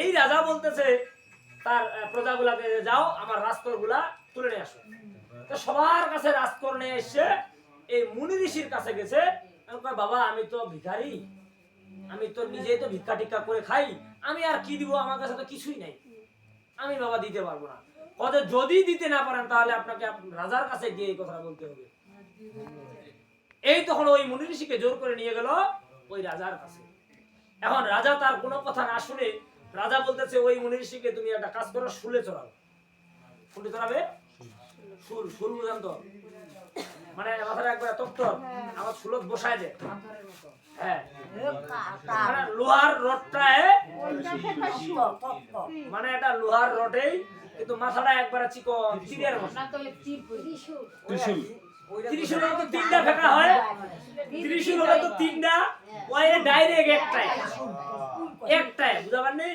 এই রাজা বলতেছে, তার প্রজাগুলাকে যাও, আমার রাস্তরগুলা তুলে নিয়ে আসো। তো সবার কাছে রাজকর নিয়ে এসে এই মুনি ঋষির কাছে গেছে বাবা, আমি তো ভিখারি। আমি তো নিজেই তো ভিক্ষা টিক্ষা করে খাই। আমি আর কি দিব? আমার কাছে তো কিছুই নাই। আমি বাবা দিতে পারব না। কত যদি দিতে না পারেন, তাহলে আপনাকে রাজার কাছে গিয়ে এই কথা বলতে হবে। এই তখন ওই মুনি ঋষিকে জোর করে নিয়ে গেল ওই রাজার কাছে। এখন রাজা তার কোনো কথা না শুনে রাজা বলতেছে ওই মুনি ঋষিকে তুমি একটা কাজ করো শুলে চড়াও। শুলে চড়াবে? শুল শুল বুঝান তো? মানে মাথাটা একবার তত্ত্ব আমার শুলত বসায় দে হ্যাঁ। মানে লোহার রডটায় মানে এটা লোহার রডেই কিন্তু মাথাটা একবার চিকন চিড়িয়ার মতো। ত্রিশূল। তো তিনটা ফেকা হয়। ত্রিশূল হলো তো তিনটা ওই ডাইরেক্ট একটাই। একটাই বুঝা পারনি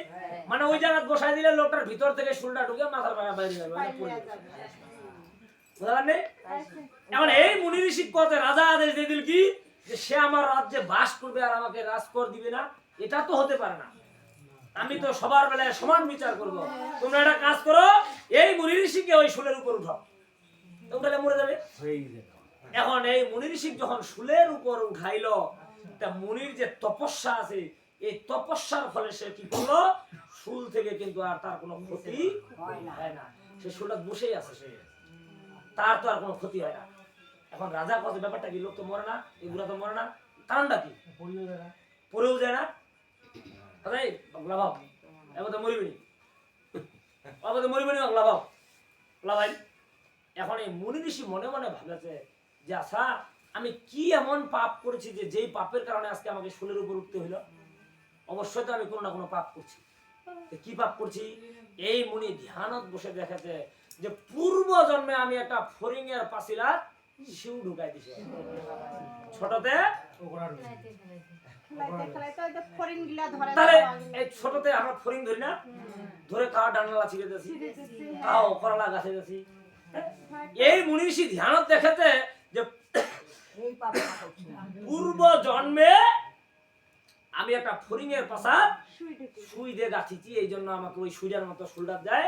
মানে ওই বসাই দিলে লোকটার ভিতর থেকে শুলটা ঢুকে মাথার বাইরে বাইরে যাবে মানে। বুঝা পারনি এখন এই মুনি ঋষি কথা রাজা আদেশ দিয়ে দিল কি? যে সে আমার রাজ্যে বাস করবে আর আমাকে রাজকর দিবে না। এটা তো হতে পারে না। আমি তো সবার বেলায় সমান বিচার করব। তোমরা একটা কাজ করো এই মুনি ঋষিকে ওই শুলের উপর উঠাও। তো উঠালে মরে যাবে? এখন এই মুনি ঋষি যখন শুলের উপর উঠাইলো তা মুনির যে তপস্যা আছে এই তপস্যার ফলে সে কি করল? শুল থেকে কিন্তু আর তার কোনো ক্ষতি হয় না। সে শুলটা বসেই আছে। সে তার তো আর কোনো ক্ষতি হয় না। এখন রাজা কত ব্যাপারটা কি? লোক তো মরে না এগুলা তো মরে না। কারণটা কি? পড়েও যায় না। তাই বাংলা ভাব এবার তো মরিবনি এবার তো মরিবনি বাংলা ভাব বাংলা ভাই এখন এই মুনি ঋষি মনে মনে ভাবেছে যে আচ্ছা আমি কি এমন পাপ করেছি যে যেই পাপের কারণে আজকে আমাকে শুলের উপর উঠতে হইল? অবশ্যই তো আমি কোনো না কোনো পাপ করছি। কি পাপ করছি? এই মুনি ধ্যানত বসে দেখেছে যে পূর্ব জন্মে আমি একটা ফরিং এর পাছিলা শিউ ঢুকাই দিছে। ছোটতে? তাহলে এই ছোটতে আমরা ফরিং ধরি না? ধরে খাওয়া ডান্ডালা ছিঁড়ে দিয়েছি খাও করলা গাছে দিয়েছি এই মুনিষি ধ্যানত যে পূর্ব জন্মে আমি একটা ফরিং এর পাশা সুই দিয়ে গাছিছি এই জন্য আমাকে ওই সুইটার মতো সুলটার দেয়।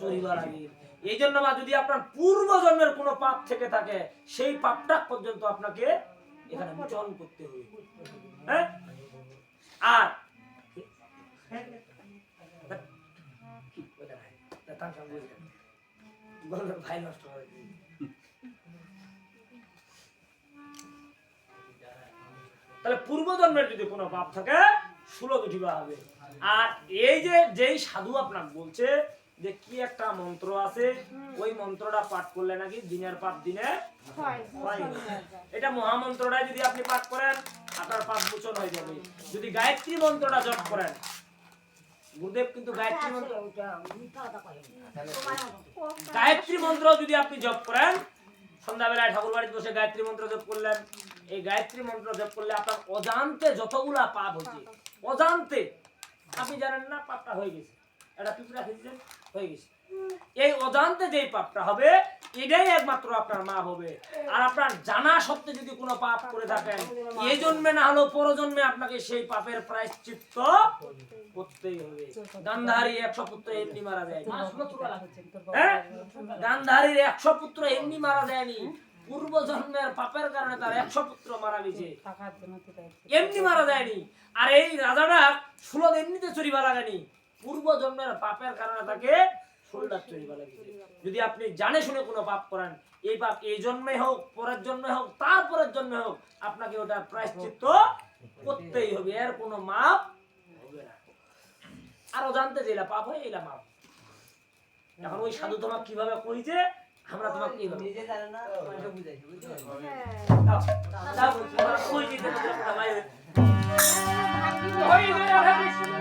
চরিবার আগে। এই জন্য বা যদি আপনার পূর্ব জন্মের কোনো পাপ থেকে থাকে সেই পাপটা পর্যন্ত আপনাকে এখানে মোচন করতে হবে। হ্যাঁ? আর ভাই নষ্ট তাহলে পূর্বজন্মের যদি কোনো পাপ থাকে সুলভ উঠিবা হবে। আর এই যে যেই সাধু আপনার বলছে যে কি একটা মন্ত্র আছে ওই মন্ত্রটা পাঠ করলে নাকি দিনের পাপ দিনে এটা মহামন্ত্রটা যদি আপনি পাঠ করেন আপনার পাপ মোচন হয়ে যাবে। যদি গায়ত্রী মন্ত্রটা জপ করেন গুরুদেব কিন্তু গায়ত্রী মন্ত্র গায়ত্রী মন্ত্র যদি আপনি জপ করেন সন্ধ্যাবেলায় ঠাকুর বাড়িতে বসে গায়ত্রী মন্ত্র জপ করলেন। এই গায়ত্রী মন্ত্র জপ করলে আপনার অজান্তে যতগুলা পাপ হচ্ছে অজান্তে। আপনি জানেন না পাপটা হয়ে গেছে। এটা পিঁপড়া খেয়েছেন হয়ে গেছে। এই অজান্তে যেই পাপটা হবে এটাই একমাত্র আপনার মা হবে। আর আপনার জানা সত্ত্বে যদি কোনো পাপ করে থাকেন এই জন্মে না হলেও পরজন্মে আপনাকে সেই পাপের প্রায়শ্চিত্ত করতেই হবে। গান্ধারী একশো পুত্র এমনি মারা যায় গান্ধারীর একশো পুত্র এমনি মারা যায়নি। পূর্ব জন্মের পাপের কারণে তার একশো পুত্র মারা গেছে। এমনি মারা যায়নি। আর এই রাজাটা সুলভ এমনিতে চুরিবা লাগেনি। পূর্ব জন্মের পাপের কারণে তাকে সুলদার চুরিবা লাগেছে। যদি আপনি জানে শুনে কোনো পাপ করেন এই পাপ এই জন্মে হোক পরের জন্মে হোক তারপরের জন্মে হোক আপনাকে ওটার প্রায়শ্চিত্ত করতেই হবে। এর কোনো মাপ হবে না। আরও জানতে এলা পাপ হয় এলা মাপ। এখন ওই সাধু তোমাকে কীভাবে কইছে? আমরা তোমাকে কীভাবে নিজে জানে না তোমাকে বুঝাইছে বুঝছ দাও, দাও, তোমরা কই দিতে তোমরা ভাই। রাধা কৃষ্ণ।